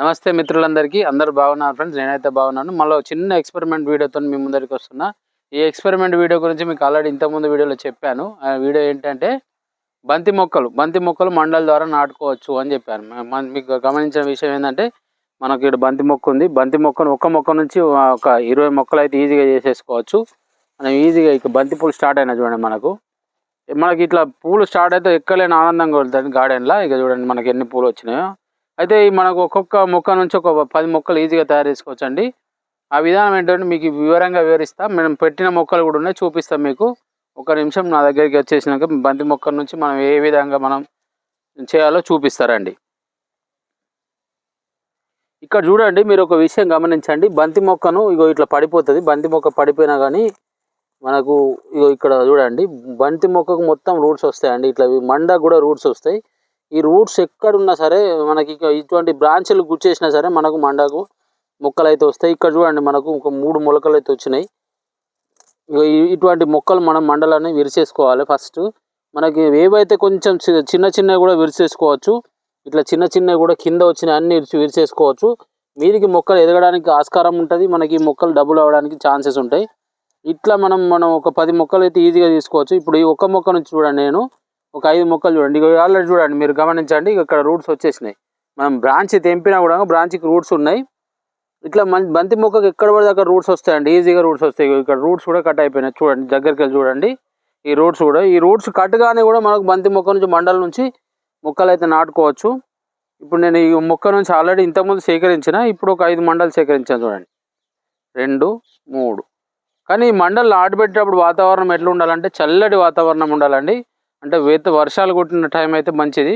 నమస్తే మిత్రులందరికీ. అందరూ బాగున్నారు ఫ్రెండ్స్? నేనైతే బాగున్నాను. మళ్ళీ చిన్న ఎక్స్పెరిమెంట్ వీడియోతో మీ ముందరికి వస్తున్నా. ఈ ఎక్స్పెరిమెంట్ వీడియో గురించి మీకు ఆల్రెడీ ఇంతకుముందు వీడియోలో చెప్పాను. ఆ వీడియో ఏంటంటే బంతి మొక్కలు బంతి మొక్కలు మండల ద్వారా నాటుకోవచ్చు అని చెప్పాను. మీకు గమనించిన విషయం ఏంటంటే మనకి ఇక్కడ బంతి మొక్క ఉంది. బంతి మొక్కను ఒక మొక్క నుంచి ఒక ఇరవై మొక్కలు అయితే ఈజీగా చేసేసుకోవచ్చు. మనం ఈజీగా ఇక బంతి పూలు స్టార్ట్ అయినా చూడండి మనకు. మనకి ఇట్లా పూలు స్టార్ట్ అయితే ఎక్కలేని ఆనందంగా వెళ్తాయి గార్డెన్లో. ఇక చూడండి మనకి ఎన్ని పూలు వచ్చినాయో. అయితే మనకు ఒక్కొక్క మొక్క నుంచి ఒక పది మొక్కలు ఈజీగా తయారు చేసుకోవచ్చు అండి ఆ విధానం ఏంటంటే మీకు వివరంగా వివరిస్తా. మనం పెట్టిన మొక్కలు కూడా ఉన్నాయి చూపిస్తాం మీకు. ఒక నిమిషం నా దగ్గరికి వచ్చేసినాక బంతి మొక్క నుంచి మనం ఏ విధంగా మనం చేయాలో చూపిస్తారండి. ఇక్కడ చూడండి మీరు ఒక విషయం గమనించండి. బంతి మొక్కను ఇగో ఇట్లా పడిపోతుంది. బంతి మొక్క పడిపోయినా కానీ మనకు ఇగో ఇక్కడ చూడండి బంతి మొక్కకు మొత్తం రూట్స్ వస్తాయండి. ఇట్లా ఇవి మండ కూడా రూట్స్ వస్తాయి. ఈ రూట్స్ ఎక్కడున్నా సరే మనకి ఇక ఇటువంటి బ్రాంచ్లు గుచ్చేసినా సరే మనకు మండకు మొక్కలు అయితే వస్తాయి. ఇక్కడ చూడండి మనకు ఒక మూడు మొలకలు అయితే వచ్చినాయి ఇటువంటి మొక్కలు మనం మండలాన్ని విరిచేసుకోవాలి ఫస్ట్. మనకి ఏవైతే కొంచెం చిన్న చిన్నవి కూడా విరిచేసుకోవచ్చు ఇట్లా చిన్న చిన్నవి కూడా కింద వచ్చిన అన్ని విరిచి విరిచేసుకోవచ్చు మీదికి మొక్కలు ఎదగడానికి ఆస్కారం ఉంటుంది మనకి మొక్కలు డబుల్ అవ్వడానికి ఛాన్సెస్ ఉంటాయి. ఇట్లా మనం మనం ఒక పది మొక్కలు అయితే ఈజీగా తీసుకోవచ్చు. ఇప్పుడు ఈ ఒక్క మొక్క నుంచి చూడండి నేను. ఒక ఐదు మొక్కలు చూడండి. ఇక ఆల్రెడీ చూడండి మీరు గమనించండి. ఇక్కడ రూట్స్ వచ్చేసినాయి. మనం బ్రాంచ్ తెంపినా కూడా బ్రాంచ్కి రూట్స్ ఉన్నాయి. ఇట్లా మన బంతి మొక్కకి ఎక్కడ పడితే అక్కడ రూట్స్ వస్తాయండి. ఈజీగా రూట్స్ వస్తాయి. ఇక్కడ రూట్స్ కూడా కట్ అయిపోయినాయి. చూడండి దగ్గరికి వెళ్ళి చూడండి. ఈ రూట్స్ కూడా ఈ రూట్స్ కట్ కానీ కూడా మనకు బంతి మొక్క నుంచి మండల నుంచి మొక్కలు అయితే నాటుకోవచ్చు. ఇప్పుడు నేను ఈ మొక్క నుంచి ఆల్రెడీ ఇంతకుముందు సేకరించిన ఇప్పుడు ఒక ఐదు మండలు సేకరించాను చూడండి. రెండు మూడు. కానీ ఈ మండలు ఆడబెట్టేటప్పుడు వాతావరణం ఎట్లా ఉండాలంటే చల్లటి వాతావరణం ఉండాలండి. అంటే వేత వర్షాలు కొట్టిన టైం అయితే మంచిది.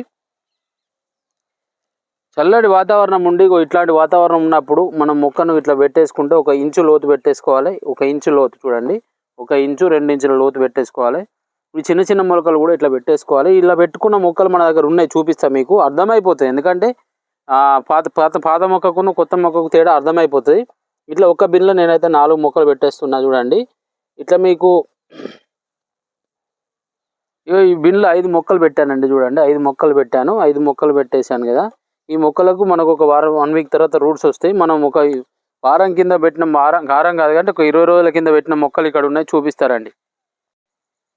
చల్లటి వాతావరణం ఉండి ఇట్లాంటి వాతావరణం ఉన్నప్పుడు మనం మొక్కను ఇట్లా పెట్టేసుకుంటే ఒక ఇంచు లోతు పెట్టేసుకోవాలి. ఒక ఇంచు లోతు చూడండి. ఒక ఇంచు రెండు ఇంచుల లోతు పెట్టేసుకోవాలి. ఈ చిన్న చిన్న మొలకలు కూడా ఇట్లా పెట్టేసుకోవాలి. ఇలా పెట్టుకున్న మొక్కలు మన దగ్గర ఉన్నాయి చూపిస్తా మీకు. అర్థమైపోతుంది ఎందుకంటే పాత పాత పాత మొక్కకును కొత్త మొక్కకు తేడా అర్థమైపోతుంది. ఇట్లా ఒక బిన్లో నేనైతే నాలుగు మొక్కలు పెట్టేస్తున్నా చూడండి. ఇట్లా మీకు ఇగో ఈ బిన్లో ఐదు మొక్కలు పెట్టానండి చూడండి. ఐదు మొక్కలు పెట్టాను. ఐదు మొక్కలు పెట్టేశాను కదా. ఈ మొక్కలకు మనకు ఒక వారం వన్ వీక్ తర్వాత రూట్స్ వస్తాయి. మనం ఒక వారం కింద పెట్టిన వారం వారం కాదు అంటే ఒక ఇరవై రోజుల కింద పెట్టిన మొక్కలు ఇక్కడ ఉన్నాయి. చూపిస్తారండి.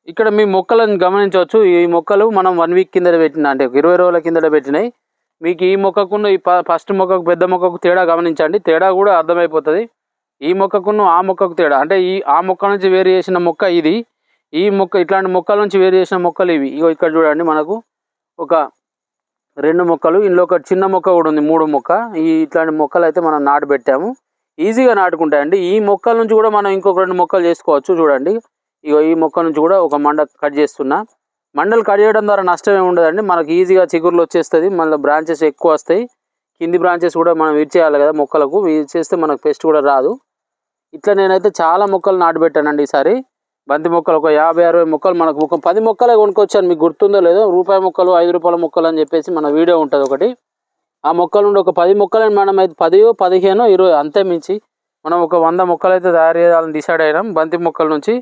ఇక్కడ మీ మొక్కలను గమనించవచ్చు. ఈ మొక్కలు మనం వన్ వీక్ కింద పెట్టిన అంటే ఒక ఇరవై రోజుల కిందట పెట్టినాయి. మీకు ఈ మొక్కకున్న ఈ ఫస్ట్ మొక్కకు పెద్ద మొక్కకు తేడా గమనించండి. తేడా కూడా అర్థమైపోతుంది. ఈ మొక్కకును ఆ మొక్కకు తేడా. అంటే ఈ ఆ మొక్క నుంచి వేరు చేసిన మొక్క ఇది. ఈ మొక్క ఇట్లాంటి మొక్కల నుంచి వేరు చేసిన మొక్కలు ఇవి. ఇగో ఇక్కడ చూడండి మనకు ఒక రెండు మొక్కలు ఇందులో ఒక చిన్న మొక్క కూడా ఉంది మూడు మొక్క. ఈ ఇట్లాంటి మొక్కలు అయితే మనం నాటు పెట్టాము. ఈజీగా నాటుకుంటాయండి. ఈ మొక్కల నుంచి కూడా మనం ఇంకొక రెండు మొక్కలు చేసుకోవచ్చు చూడండి. ఇగో ఈ మొక్క నుంచి కూడా ఒక మండ కట్ చేస్తున్నా. మండలు కట్ చేయడం ద్వారా నష్టం ఏమి ఉండదండి. మనకి ఈజీగా చిగురులు వచ్చేస్తుంది. మళ్ళీ బ్రాంచెస్ ఎక్కువ వస్తాయి. కింది బ్రాంచెస్ కూడా మనం విరిచేయాలి కదా మొక్కలకు. చేస్తే మనకు పెస్ట్ కూడా రాదు. ఇట్లా నేనైతే చాలా మొక్కలు నాటుబెట్టానండి ఈసారి. బంతి మొక్కలు ఒక యాభై అరవై మొక్కలు మనకు ఒక పది మొక్కలే కొనుక్కొచ్చాను మీకు గుర్తుందో లేదో రూపాయి మొక్కలు ఐదు రూపాయల మొక్కలు అని చెప్పేసి మన వీడియో ఉంటుంది ఒకటి. ఆ మొక్కల నుండి ఒక పది మొక్కలని మనం అయితే పది పదిహేను ఇరవై అంతే మించి మనం ఒక వంద మొక్కలు అయితే తయారు చేయాలని డిసైడ్ అయినాం బంతి మొక్కల నుంచి.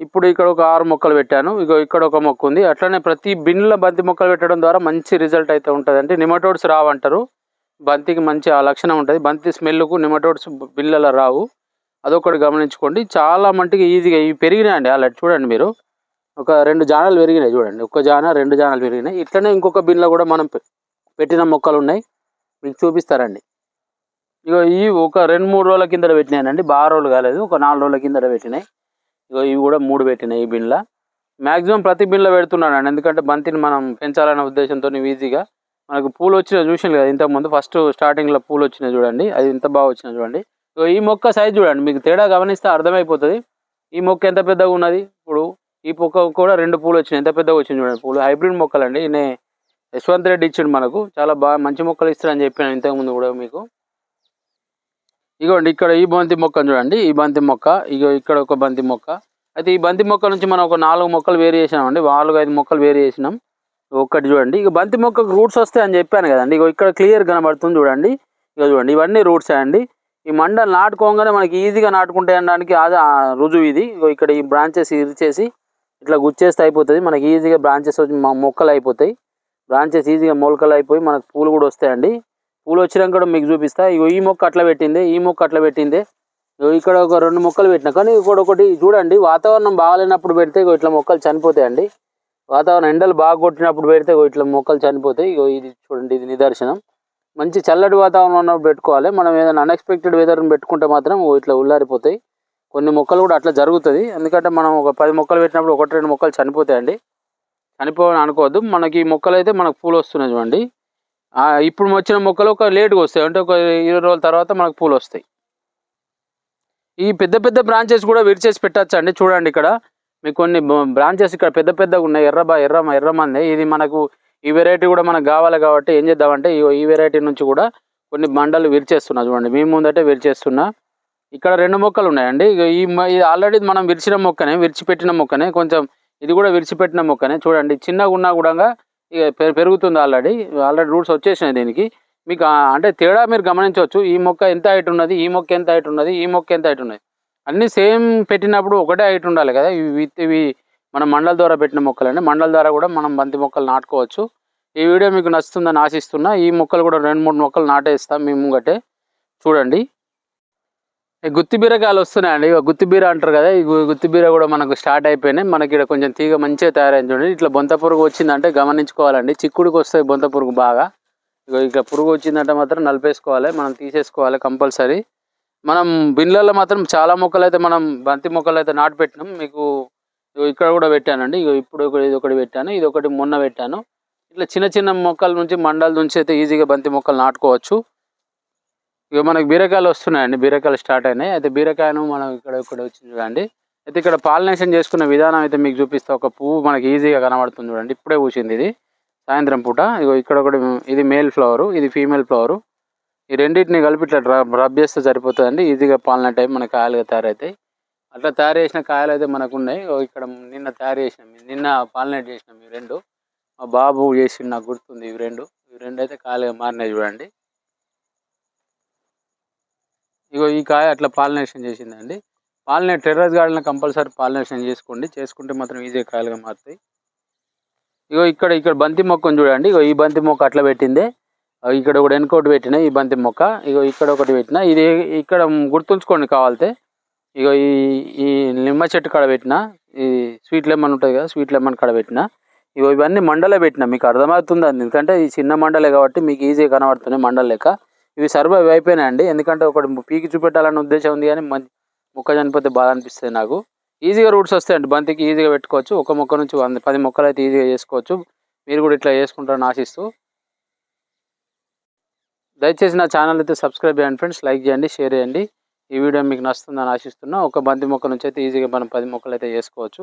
ఇప్పుడు ఇక్కడ ఒక ఆరు మొక్కలు పెట్టాను. ఇక ఇక్కడ ఒక మొక్క ఉంది. అట్లనే ప్రతి బిన్లో బంతి మొక్కలు పెట్టడం ద్వారా మంచి రిజల్ట్ అయితే ఉంటుంది అంటే నిమటోడ్స్ రావంటారు. బంతికి మంచి ఆ లక్షణం ఉంటుంది. బంతి స్మెల్కు నిమటోడ్స్ బిళ్ళలో రావు. అదొకటి గమనించుకోండి. చాలా మట్టుకు ఈజీగా ఇవి పెరిగినాయండి. అలా చూడండి మీరు. ఒక రెండు జానాలు పెరిగినాయి చూడండి. ఒక జాన రెండు జానాలు పెరిగినాయి. ఇట్లనే ఇంకొక బిన్లో కూడా మనం పె- పెట్టిన మొక్కలు ఉన్నాయి మీకు చూపిస్తారండి. ఇగో ఈ ఒక రెండు మూడు రోజుల కిందట పెట్టినాయండి. బాగా రోజులు కాలేదు. ఒక నాలుగు రోజుల కిందట పెట్టినాయి. ఇగో ఇవి కూడా మూడు పెట్టినాయి ఈ బిన్లో. మ్యాక్సిమం ప్రతి బిన్లో పెడుతున్నానండి. ఎందుకంటే బంతిని మనం పెంచాలనే ఉద్దేశంతో ఈజీగా. మనకు పూలు వచ్చిన చూసాను కదా ఇంతకుముందు. ఫస్ట్ స్టార్టింగ్లో పూలు వచ్చినాయి చూడండి. అది ఇంత బాగా వచ్చినాయి చూడండి. ఈ మొక్క సైజ్ చూడండి మీకు తేడా గమనిస్తే అర్థమైపోతుంది. ఈ మొక్క ఎంత పెద్దగా ఉన్నది? ఇప్పుడు ఈ మొక్క కూడా రెండు పూలు వచ్చినాయి. ఎంత పెద్దగా వచ్చింది చూడండి పూలు హైబ్రిడ్ మొక్కలండి. నే యశ్వంత్ రెడ్డి ఇచ్చిండు మనకు. చాలా బాగా మంచి మొక్కలు ఇస్తారని చెప్పాను ఇంతకుముందు కూడా మీకు. ఇగోండి ఇక్కడ ఈ బంతి మొక్కను చూడండి. ఈ బంతి మొక్క ఇగో ఇక్కడ ఒక బంతి మొక్క. అయితే ఈ బంతి మొక్క నుంచి మనం ఒక నాలుగు మొక్కలు వేరు చేసినామండి. నాలుగు ఐదు మొక్కలు వేరు చేసినాం. ఒక్కటి చూడండి. ఇక బంతి మొక్కకు రూట్స్ వస్తాయి అని చెప్పాను కదండి. ఇగో ఇక్కడ క్లియర్ కనబడుతుంది చూడండి. ఇక చూడండి ఇవన్నీ రూట్స్ అండి. ఈ మండలు నాటుకోగానే మనకి ఈజీగా నాటుకుంటే అనడానికి అది ఆ రుజువు ఇది. ఇక్కడ ఈ బ్రాంచెస్ ఇరిచేసి ఇట్లా గుచ్చేస్తే అయిపోతుంది. మనకి ఈజీగా బ్రాంచెస్ వచ్చి మొక్కలు అయిపోతాయి. బ్రాంచెస్ ఈజీగా మొలకలు అయిపోయి మనకు పూలు కూడా వస్తాయండి. పూలు వచ్చినాక కూడా మీకు చూపిస్తా. ఇగో ఈ మొక్క అట్లా పెట్టింది ఈ మొక్క అట్లా పెట్టింది. ఇగో ఇక్కడ ఒక రెండు మొక్కలు పెట్టినా కానీ ఇక్కడ ఒకటి చూడండి వాతావరణం బాగాలేనప్పుడు పెడితే ఇగో ఇట్లా మొక్కలు చనిపోతాయండి. వాతావరణం ఎండలు బాగా కొట్టినప్పుడు పెడితే ఇగో ఇట్లా మొక్కలు చనిపోతాయి. ఇగో ఇది చూడండి ఇది నిదర్శనం. మంచి చల్లటి వాతావరణం పెట్టుకోవాలి. మనం ఏదైనా అన్ఎక్స్పెక్టెడ్ వెదర్ని పెట్టుకుంటే మాత్రం ఇట్లా ఉల్లారిపోతాయి. కొన్ని మొక్కలు కూడా అట్లా జరుగుతుంది. ఎందుకంటే మనం ఒక పది మొక్కలు పెట్టినప్పుడు ఒకటి రెండు మొక్కలు చనిపోతాయండి. చనిపోవని అనుకోవద్దు. మనకి ఈ మొక్కలు అయితే మనకు పూలు వస్తున్నాయి చూడండి. ఇప్పుడు వచ్చిన మొక్కలు ఒక లేట్గా వస్తాయి. అంటే ఒక ఇరవై రోజుల తర్వాత మనకు పూలు వస్తాయి. ఈ పెద్ద పెద్ద బ్రాంచెస్ కూడా విడిచేసి పెట్టచ్చు అండి? చూడండి ఇక్కడ. మీకు కొన్ని బ్రాంచెస్ ఇక్కడ పెద్ద పెద్దగా ఉన్నాయి. ఎర్ర ఎర్ర ఎర్రమంది. ఇది మనకు ఈ వెరైటీ కూడా మనకు కావాలి కాబట్టి ఏం చేద్దామంటే ఈ- వెరైటీ నుంచి కూడా కొన్ని బండలు విరిచేస్తున్నా చూడండి. మీ ముందటే విరిచేస్తున్నా. ఇక్కడ రెండు మొక్కలు ఉన్నాయండి. ఇక ఈ ఆల్రెడీ మనం విరిచిన మొక్కనే విరిచిపెట్టిన మొక్కనే కొంచెం ఇది కూడా విరిచిపెట్టిన మొక్కనే చూడండి. చిన్నగా ఉన్నా కూడా ఇక పె- పెరుగుతుంది ఆల్రెడీ ఆల్రెడీ రూట్స్ వచ్చేసినాయి దీనికి. మీకు అంటే తేడా మీరు గమనించవచ్చు. ఈ మొక్క ఎంత హైట్ ఉన్నది ఈ మొక్క ఎంత హైట్ ఉన్నది ఈ మొక్క ఎంత హైట్ ఉన్నది. అన్నీ సేమ్ పెట్టినప్పుడు ఒకటే హైట్ ఉండాలి కదా. ఇవి ఇవి మనం మండల ద్వారా పెట్టిన మొక్కలండి. మండల ద్వారా కూడా మనం బంతి మొక్కలు నాటుకోవచ్చు. ఈ వీడియో మీకు నచ్చుతుందని ఆశిస్తున్నా. ఈ మొక్కలు కూడా రెండు మూడు మొక్కలు నాటేస్తాం మేము ముంగటే. చూడండి. ఈ గుత్తి బీరకాయలు వస్తున్నాయండి. ఇక గుత్తి బీర అంటారు కదా ఈ గుత్తిబీర గుత్తి బీర కూడా మనకు స్టార్ట్ అయిపోయినాయి. మనకి ఇక్కడ కొంచెం తీగ మంచిగా తయారైంది చూడండి. ఇట్లా బొంత పురుగు వచ్చిందంటే గమనించుకోవాలండి. చిక్కుడుకి వస్తాయి బొంత పురుగు బాగా. ఇగో ఇట్లా పురుగు వచ్చిందంటే మాత్రం నలిపేసుకోవాలి. మనం తీసేసుకోవాలి కంపల్సరీ. మనం బిన్లలో మాత్రం చాలా మొక్కలు అయితే మనం బంతి మొక్కలు అయితే నాటు పెట్టినాం. మీకు ఇక్కడ కూడా పెట్టానండి. ఇగో ఇప్పుడు ఒకటి ఇది ఒకటి పెట్టాను. ఇది ఒకటి మొన్న పెట్టాను. ఇట్లా చిన్న చిన్న మొక్కల నుంచి మండల నుంచి అయితే ఈజీగా బంతి మొక్కలు నాటుకోవచ్చు. ఇక మనకి బీరకాయలు వస్తున్నాయండి. బీరకాయలు స్టార్ట్ అయినాయి. అయితే బీరకాయను మనం ఇక్కడ ఇక్కడ వచ్చింది చూడండి. అయితే ఇక్కడ పాలినేషన్ చేసుకున్న విధానం అయితే మీకు చూపిస్తా. ఒక పువ్వు మనకి ఈజీగా కనబడుతుంది చూడండి. ఇప్పుడే పూసింది ఇది. సాయంత్రం పూట. ఇగో ఇక్కడ ఒకటి ఇది మేల్ ఫ్లవర్. ఇది ఫీమేల్ ఫ్లవర్. ఈ రెండింటిని కలిపి ఇట్లా రబ్ రబ్ చేస్తే సరిపోతుందండి. ఈజీగా పాలన టైం మన కాయలుగా తయారవుతాయి అట్లా తయారు చేసిన కాయలు అయితే మనకు ఉన్నాయి ఇక్కడ నిన్న తయారు చేసినాం నిన్న పాలినేట్ చేసినాం ఈ రెండు. మా బాబు చేసి నాకు గుర్తుంది ఇవి రెండు. ఇవి రెండు అయితే కాయలుగా మారినాయి చూడండి. ఇగో ఈ కాయ అట్లా పాలినేషన్ చేసిందండి. Pollinate terrace garden compulsory pollination చేసుకోండి. చేసుకుంటే మాత్రం ఈజీగా కాయలుగా మారుతాయి. ఇగో ఇక్కడ ఇక్కడ బంతి మొక్కను చూడండి. ఇగో ఈ బంతి మొక్క అట్లా పెట్టింది. ఇక్కడ ఒకటి వెనుకోటి పెట్టిన ఈ బంతి మొక్క. ఇగో ఇక్కడ ఒకటి పెట్టిన. ఇది ఇక్కడ గుర్తుంచుకోండి కావాలితే. ఇగో ఈ ఈ నిమ్మ చెట్టు కాడ పెట్టిన ఈ స్వీట్ లెమన్ ఉంటుంది కదా స్వీట్ లెమన్ కాడ పెట్టిన ఇగో ఇవన్నీ మండలే పెట్టిన మీకు అర్థమవుతుంది అది ఎందుకంటే ఈ చిన్న మండలే కాబట్టి మీకు ఈజీగా కనబడుతున్నాయి మండల లెక్క. ఇవి సర్వైవ్ అయిపోయినాయండి. ఎందుకంటే ఒకటి పీకి చూపెట్టాలన్న ఉద్దేశం ఉంది కానీ మన మొక్క చనిపోతే బాధ అనిపిస్తుంది నాకు. ఈజీగా రూట్స్ వస్తాయండి. బంతికి ఈజీగా పెట్టుకోవచ్చు. ఒక మొక్క నుంచి వంద పది మొక్కలు అయితే ఈజీగా చేసుకోవచ్చు. మీరు కూడా ఇట్లా చేసుకుంటారని ఆశిస్తూ. దయచేసి నా ఛానల్ అయితే సబ్స్క్రైబ్ చేయండి ఫ్రెండ్స్ లైక్ చేయండి షేర్ చేయండి. ఈ వీడియో మీకు నచ్చుతుందని ఆశిస్తున్నా. ఒక బంతి మొక్క నుంచి అయితే ఈజీగా మనం పది మొక్కలు అయితే చేసుకోవచ్చు.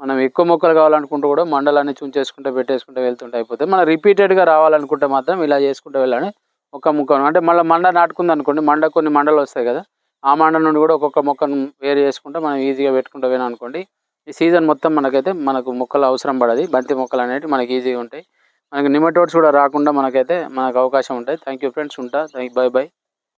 మనం ఎక్కువ మొక్కలు కావాలనుకుంటే కూడా మండలాన్ని చూంచేసుకుంటే పెట్టేసుకుంటే వెళ్తుంటే అయిపోతుంది. మనం రిపీటెడ్గా రావాలనుకుంటే మాత్రం ఇలా చేసుకుంటూ వెళ్ళాలి. ఒక మొక్క అంటే మళ్ళీ మండ నాటుకుంది అనుకోండి మండ కొన్ని మండలు వస్తాయి కదా ఆ మండ నుండి కూడా ఒక్కొక్క మొక్కను వేరు చేసుకుంటే మనం ఈజీగా పెట్టుకుంటూ పోయినా అనుకోండి ఈ సీజన్ మొత్తం మనకైతే మనకు మొక్కలు అవసరం పడది. బంతి మొక్కలు అనేవి మనకి ఈజీగా ఉంటాయి. మనకి నిమటోడ్స్ కూడా రాకుండా మనకైతే మనకు అవకాశం ఉంటాయి. థ్యాంక్ యూ ఫ్రెండ్స్ ఉంటా. Thank bye bye